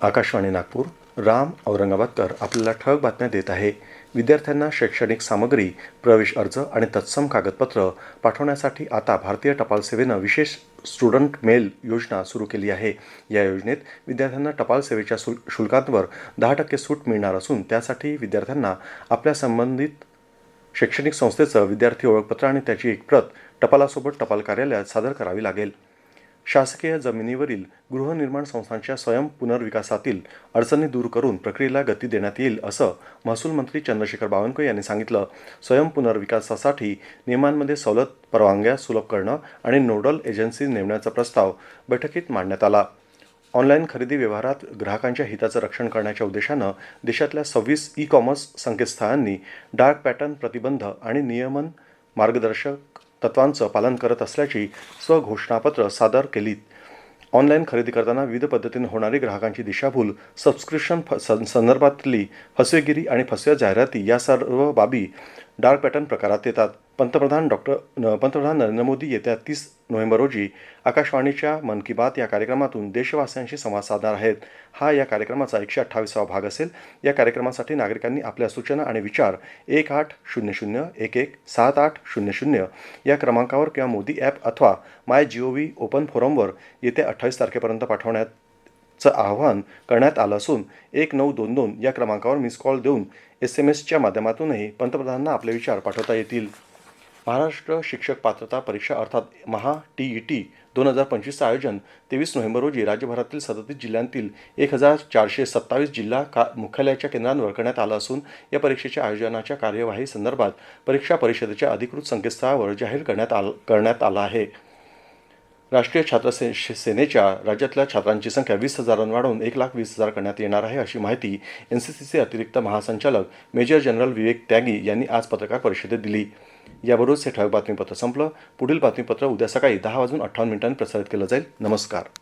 आकाशवाणी नागपूर राम औरंगाबादकर आपल्याला ठळक बातम्या देत आहे. विद्यार्थ्यांना शैक्षणिक सामग्री प्रवेश अर्ज आणि तत्सम कागदपत्र पाठवण्यासाठी आता भारतीय टपाल सेवेनं विशेष स्टुडंट मेल योजना सुरू केली आहे. या योजनेत विद्यार्थ्यांना टपाल सेवेच्या शुल्कांवर दहा टक्के सूट मिळणार असून त्यासाठी विद्यार्थ्यांना आपल्या संबंधित शैक्षणिक संस्थेचं विद्यार्थी ओळखपत्र आणि त्याची एक प्रत टपालासोबत टपाल कार्यालयात सादर करावी लागेल. शासकीय जमिनीवरील गृहनिर्माण संस्थांच्या स्वयं पुनर्विकासातील अडचणी दूर करून प्रक्रियेला गती देण्यात येईल असं महसूल मंत्री चंद्रशेखर बावनकुळे यांनी सांगितलं. स्वयं पुनर्विकासासाठी नियमांमध्ये सवलत परवानग्या सुलभ करणं आणि नोडल एजन्सी नेमण्याचा प्रस्ताव बैठकीत मांडण्यात आला. ऑनलाईन खरेदी व्यवहारात ग्राहकांच्या हिताचं रक्षण करण्याच्या उद्देशानं देशातल्या सव्वीस ई कॉमर्स संकेतस्थळांनी डार्क पॅटर्न प्रतिबंध आणि नियमन मार्गदर्शक तत्वांचं पालन करत असल्याची स्वघोषणापत्र सादर केलीत. ऑनलाईन खरेदी करताना विविध पद्धतीने होणारी ग्राहकांची दिशाभूल सबस्क्रिप्शन फ संदर्भातली फसवेगिरी आणि फसव्या जाहिराती या सर्व बाबी डार्क पॅटर्न प्रकारात येतात. पंतप्रधान डॉक्टर पंतप्रधान नरेंद्र मोदी येत्या तीस नोव्हेंबर रोजी आकाशवाणीच्या मन की बात या कार्यक्रमातून देशवासियांशी संवाद साधणार आहेत. हा या कार्यक्रमाचा एकशे अठ्ठावीसावा भाग असेल. या कार्यक्रमासाठी नागरिकांनी आपल्या सूचना आणि विचार एक आठ शून्य शून्य एक एक सात आठ शून्य शून्य या क्रमांकावर किंवा मोदी ॲप अथवा माय जी ओ व्ही ओपन फोरमवर येत्या अठ्ठावीस तारखेपर्यंत पाठवण्यात चं आवाहन करण्यात आलं असून एक नऊ दोन दोन या क्रमांकावर मिस कॉल देऊन एस एम एसच्या माध्यमातूनही पंतप्रधानांना आपले विचार पाठवता येतील. महाराष्ट्र शिक्षक पात्रता परीक्षा अर्थात महा टी ई टी दोन हजार पंचवीसचं आयोजन तेवीस नोव्हेंबर रोजी राज्यभरातील सदतीस जिल्ह्यांतील एक हजार चारशे सत्तावीस जिल्हा का मुख्यालयाच्या केंद्रांवर करण्यात आलं असून या परीक्षेच्या आयोजनाच्या कार्यवाही संदर्भात परीक्षा परिषदेच्या अधिकृत संकेतस्थळावर जाहीर करण्यात आल करण्यात आला आहे. राष्ट्रीय छात्र से सेनेच्या राज्यातल्या छात्रांची संख्या वीस हजारांवर वाढवून एक लाख वीस हजार करण्यात येणार आहे अशी माहिती एन सी सीचे अतिरिक्त महासंचालक मेजर जनरल विवेक त्यागी यांनी आज पत्रकार परिषदेत दिली. याबरोबरच हे ठळक बातमीपत्र संपलं. पुढील बातमीपत्र उद्या सकाळी दहा वाजून अठ्ठावन्न मिनिटांनी प्रसारित केलं जाईल. नमस्कार.